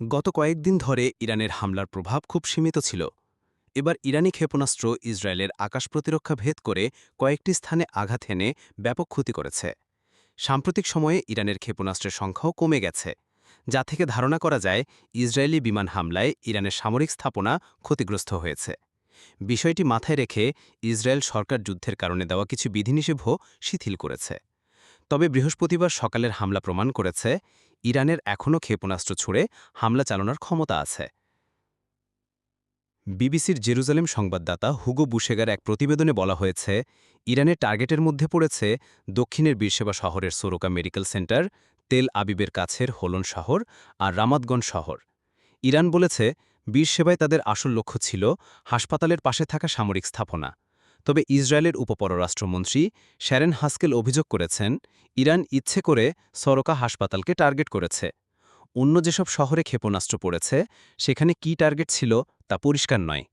গত কয়েকদিন ধরে ইরানের হামলার প্রভাব খুব সীমিত ছিল। এবার ইরানি ক্ষেপণাস্ত্র ইসরায়েলের আকাশ প্রতিরক্ষা ভেদ করে কয়েকটি স্থানে আঘাত এনে ব্যাপক ক্ষতি করেছে। সাম্প্রতিক সময়ে ইরানের ক্ষেপণাস্ত্রের সংখ্যাও কমে গেছে। যা থেকে ধারণা করা যায়, ইসরায়েলি বিমান হামলায় ইরানের সামরিক স্থাপনা ক্ষতিগ্রস্ত হয়েছে। বিষয়টি মাথায় রেখে ইসরায়েল সরকার যুদ্ধের কারণে দেওয়া কিছু বিধিনিষেধও শিথিল করেছে। তবে বৃহস্পতিবার সকালের হামলা প্রমাণ করেছে, ইরানের এখনও ক্ষেপণাস্ত্র ছুড়ে হামলা চালানোর ক্ষমতা আছে। বিবিসির জেরুজালেম সংবাদদাতা হুগো বুশেগার এক প্রতিবেদনে বলা হয়েছে, ইরানের টার্গেটের মধ্যে পড়েছে দক্ষিণের বীরসেবা শহরের সোরোকা মেডিকেল সেন্টার, তেল আবিবের কাছের হোলন শহর আর রামাতগঞ্জ শহর। ইরান বলেছে, বীরসেবায় তাদের আসল লক্ষ্য ছিল হাসপাতালের পাশে থাকা সামরিক স্থাপনা। তবে ইসরায়েলের উপপররাষ্ট্রমন্ত্রী শ্যারেন হাস্কেল অভিযোগ করেছেন, ইরান ইচ্ছে করে সরকা হাসপাতালকে টার্গেট করেছে। অন্য যেসব শহরে ক্ষেপণাস্ত্র পড়েছে, সেখানে কি টার্গেট ছিল তা পরিষ্কার নয়।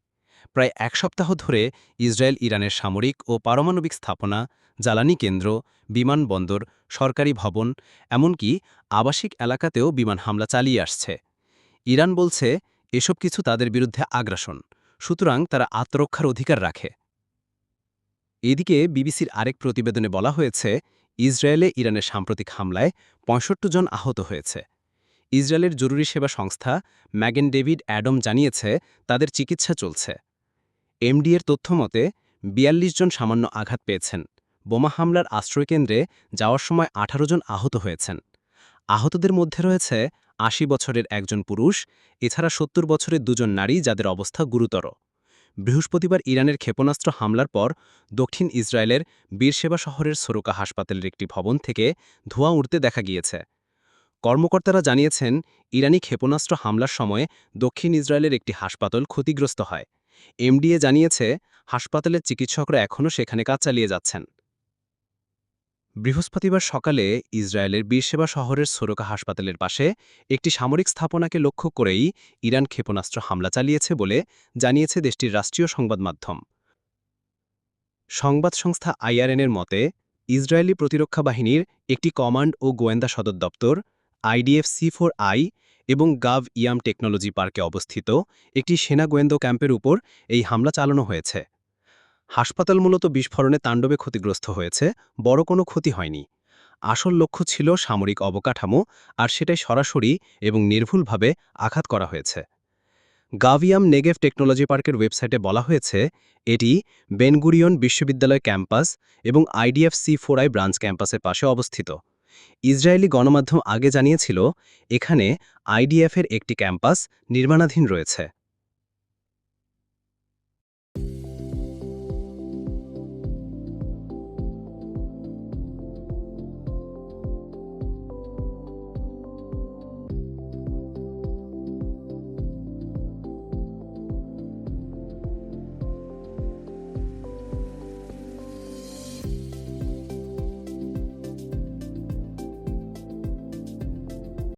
প্রায় এক সপ্তাহ ধরে ইসরায়েল, ইরানের সামরিক ও পারমাণবিক স্থাপনা, জ্বালানি কেন্দ্র বিমানবন্দর সরকারি ভবন, এমনকি আবাসিক এলাকাতেও বিমান হামলা চালিয়ে আসছে। ইরান বলছে, এসব কিছু তাদের বিরুদ্ধে আগ্রাসন, সুতরাং তারা আত্মরক্ষার অধিকার রাখে। এদিকে বিবিসির আরেক প্রতিবেদনে বলা হয়েছে, ইসরায়েলে ইরানের সাম্প্রতিক হামলায় ৬৫ জন আহত হয়েছে। ইসরায়েলের জরুরি সেবা সংস্থা ম্যাগেন ডেভিড অ্যাডম জানিয়েছে, তাদের চিকিৎসা চলছে। এমডিএর তথ্যমতে ৪২ জন সামান্য আঘাত পেয়েছেন। বোমা হামলার আশ্রয়কেন্দ্রে যাওয়ার সময় ১৮ জন আহত হয়েছেন। আহতদের মধ্যে রয়েছে আশি বছরের একজন পুরুষ, এছাড়া সত্তর বছরের দুজন নারী যাদের অবস্থা গুরুতর। বৃহস্পতিবার ইরানের ক্ষেপণাস্ত্র হামলার পর দক্ষিণ ইসরায়েলের বীরসেবা শহরের সরুকা হাসপাতালের একটি ভবন থেকে ধোঁয়া উড়তে দেখা গিয়েছে। কর্মকর্তারা জানিয়েছেন, ইরানি ক্ষেপণাস্ত্র হামলার সময়ে দক্ষিণ ইসরায়েলের একটি হাসপাতাল ক্ষতিগ্রস্ত হয়। এমডিএ জানিয়েছে, হাসপাতালের চিকিৎসকরা এখনও সেখানে কাজ চালিয়ে যাচ্ছেন। বৃহস্পতিবার সকালে ইসরায়েলের বীরসেবা শহরের সোরকা হাসপাতালের পাশে একটি সামরিক স্থাপনাকে লক্ষ্য করেই ইরান ক্ষেপণাস্ত্র হামলা চালিয়েছে বলে জানিয়েছে দেশটির রাষ্ট্রীয় সংবাদ মাধ্যম। সংবাদ সংস্থা আইআরএনের মতে, ইসরায়েলি প্রতিরক্ষা বাহিনীর একটি কমান্ড ও গোয়েন্দা সদর দপ্তর, আইডিএফ সি ফোর আই এবং গাভ ইয়াম টেকনোলজি পার্কে অবস্থিত একটি সেনা গোয়েন্দা ক্যাম্পের উপর এই হামলা চালানো হয়েছে। হাসপাতাল মূলত বিস্ফোরণে তাণ্ডবে ক্ষতিগ্রস্ত হয়েছে, বড় কোনো ক্ষতি হয়নি। আসল লক্ষ্য ছিল সামরিক অবকাঠামো, আর সেটাই সরাসরি এবং নির্ভুলভাবে আঘাত করা হয়েছে। গাভিয়াম নেগেভ টেকনোলজি পার্কের ওয়েবসাইটে বলা হয়েছে, এটি বেনগুরিয়ন বিশ্ববিদ্যালয় ক্যাম্পাস এবং আইডিএফ সি ফোর ব্রাঞ্চ ক্যাম্পাসের পাশে অবস্থিত। ইসরায়েলি গণমাধ্যম আগে জানিয়েছিল, এখানে আইডিএফের একটি ক্যাম্পাস নির্মাণাধীন রয়েছে।